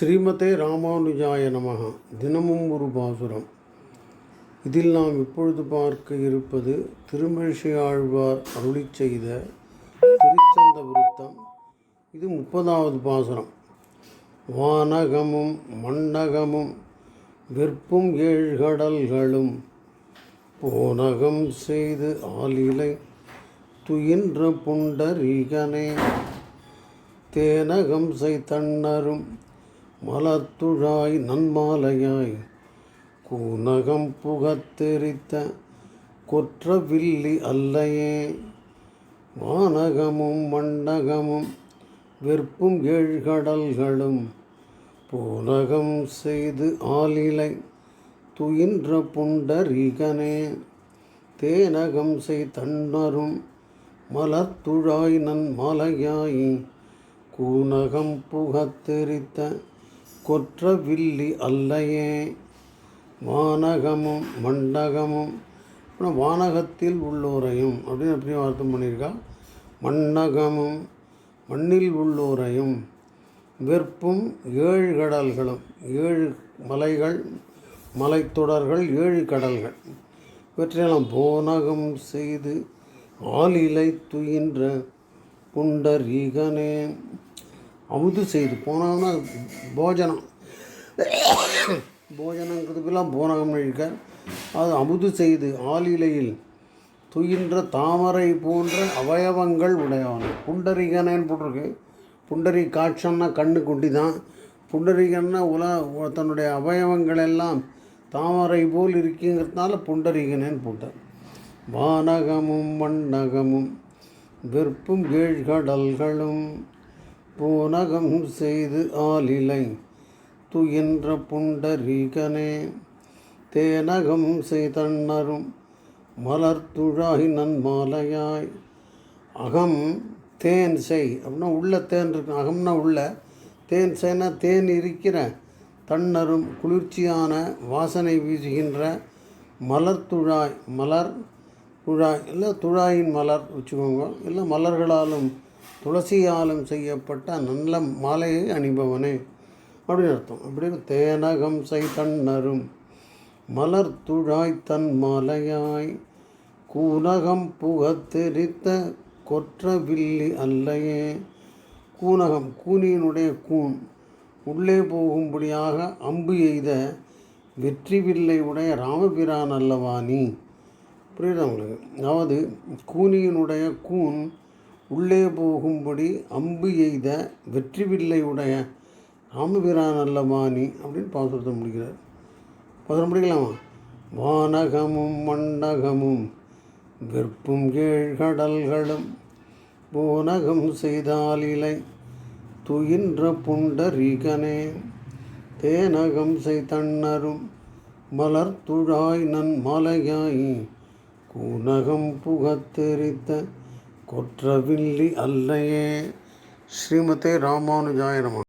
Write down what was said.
ஸ்ரீமதே ராமானுஜாய நமக தினமும் ஒரு பாசுரம். இதில் நாம் இப்பொழுது பார்க்க இருப்பது திருமழிஷியாழ்வார் ஆழ்வார் அருளி செய்த திருச்சந்த விருத்தம் இது முப்பதாவது பாசுரம். வானகமும் மண்ணகமும் விற்பும் ஏழ்கடல்களும் போனகம் செய்து ஆலிலை துயின்ற புண்டரீகனே. தேனகம் செய்தன்னரும் மலத்துழாய் நன்மாலையாய். கூனகம் புகத்தெரித்த கொற்ற வில்லி அல்லையே. வானகமும் மண்டகமும் வெறுப்பும் ஏழ்கடல்களும் பூனகம் செய்து ஆலிலை துயின்ற புண்டரீகனே. தேனகம் செய் தன்னரும் மலர்த்துழாய் நன் மாலையாய் கூனகம் புகத்தெரித்த கொற்ற வில்லி அல்லையே. வானகமும் மண்டகமும். அப்புறம் வானகத்தில் உள்ளோரையும் அப்படின்னு எப்படி அர்த்தம் பண்ணியிருக்கா? மண்ணகமும் மண்ணில் உள்ளோரையும். வெற்பும் ஏழு கடல்களும். ஏழு மலைகள் மலைத்தொடர்கள் ஏழு கடல்கள். இவற்றையெல்லாம் போனகம் செய்து ஆளிலை துயின்ற புண்டரீகனே. அமுது செய்து போனகம்னா போஜனம். போஜனங்கிறதுக்கெல்லாம் போனகம் இருக்க அது அமுது செய்து ஆளிலையில் துயின்ற தாமரை போன்ற அவயவங்கள் உடையவன். புண்டரிகனேன்னு போட்டிருக்கு. புண்டரி காட்சன்னா கண்ணு குட்டி தான் புண்டரிகன்னா உல தன்னுடைய அவயவங்கள் எல்லாம் தாமரை போல் இருக்குங்கிறதுனால புண்டரிகனேன்னு போட்டார். வானகமும் மண்ணகமும் வெற்பும் ஏழ்கடல்களும் பூனகம் செய்து ஆலிலை துயின்ற புண்டரீகனே தேனகம் செய்தன்னரும் மலர்த்துழாய் நன்மாலையாய். அகம் தேன் செய். அப்படின்னா உள்ள தேன் இருக்கு. அகம்னா உள்ள. தேன் செய்னா தேன் இருக்கிற தன்னரும் குளிர்ச்சியான வாசனை வீசுகின்ற மலர் துழாய் மலர் துழாய். இல்லை துழாயின் மலர் வச்சுக்கோங்க. இல்லை மலர்களாலும் துளசியாலும் செய்யப்பட்ட நல்ல மாலையை அணிபவனே. அப்படின்னு அர்த்தம். அப்படின்னு தேனகம் செய் தன்னரும் மலர் துழாய் தன் மாலையாய். கூனகம் புகத்தெரித்த கொற்ற வில்லி அல்லையே. கூனகம் கூனியினுடைய கூன். உள்ளே போகும்படியாக அம்பு எய்த வெற்றி வில்லை உடைய ராமபிரான் அல்லவா நீ? புரியுது அவங்களுக்கு அதாவது கூனியினுடைய கூன் உள்ளே போகும்படி அம்பு எய்த வெற்றி வில்லையுடைய ராமபிரான் அல்லவா நீ அப்படின்னு பாசுரத்தை முடிக்கிறார். பாசுரம் முடிக்கலாமா வானகமும் மண்டகமும் வெற்பும் ஏழ்கடல்களும் பூனகம் செய்தாலிலை துயின்ற புண்டரீகனே தேனகம் செய்தன்னரும் மலர் துழாய் நன் மலையாய் கூனகம் புகத்தெரித்த கொற்றவில்லி அல்லையே. ஸ்ரீமதே ராமானுஜாய நம.